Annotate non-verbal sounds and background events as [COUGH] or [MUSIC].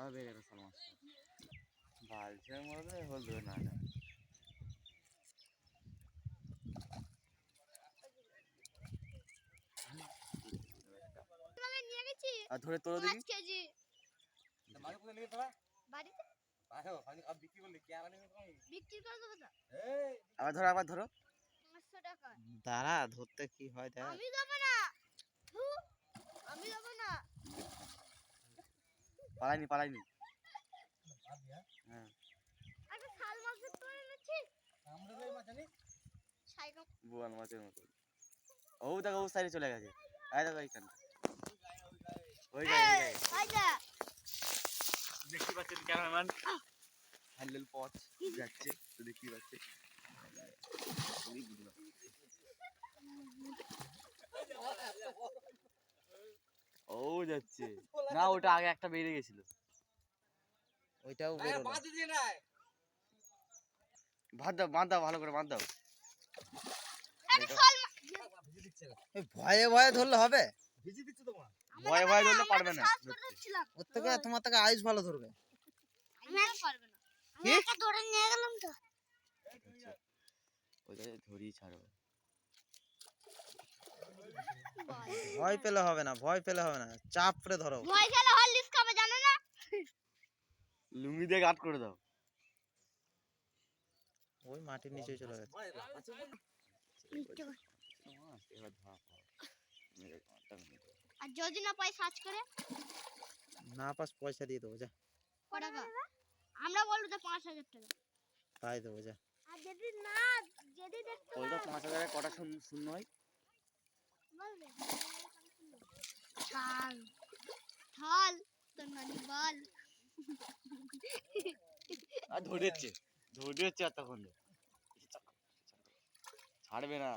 আরও বেড়ে গেছে মাছটা বালছের মধ্যে না আর ধরে তোলো দেখি। পাঁচ কেজি। কোথায় নিয়ে তোরা? বাড়িতে। আবার ধরো আবার ধরো। দাঁড়া ধরতে কি হয় দেখ। আমি দেবো না ধু, আমি দেবো না পালাইনি পালাইনি ভাবি হ্যাঁ হ্যাঁ একটা শাল মাছের তোরে এনেছি আমরা তো এই মাছ আনি। সাইকেল বোয়াল মাছের মতো। ও দেখো ও সাইডে চলে গেছে। আয় দেখো ওই দেখতে পাচ্ছেন ক্যামেরাম্যান হ্যান্ডেল পথ যাচ্ছে তো দেখতে পাচ্ছে যাচ্ছে। [LAUGHS] না ওটা আগে একটা বেরিয়ে গেছিল। ওইটাও ভাত দাও বাঁধ দাও ভালো করে বাঁধ দাও। ভয়ে ভয়ে ধরলে হবে? ভয় ভয় ধরলে পারবে না। ওর থেকে তোমার থেকে আইস ভালো ধরবে। ধরে নিয়ে গেলাম তো। ওইটা ধরিয়ে ছাড়বে ভয়। পেলে হবে না ভয় পেলে হবে না। চাপ করে ধরো। ভয় খেলে হরলিক্স খাবে জানো না? লুঙ্গি দিয়ে গাট করে দাও। ওই মাটির নিচে চলে গেছে। আর যদি না পাই সার্চ করে? না পাস পয়সা দিয়ে দেবো যা। টাকা? আমরা বলব তো পাঁচ হাজার টাকা। তাই দেবো যা। আর যদি না যদি দেখতে বলতো পাঁচ হাজারে কটা শূন্য শূন্য হয় বলবে থাল থাল তোর নানি বল আর ধরেছে ধরেছে তখন ছাড়বে না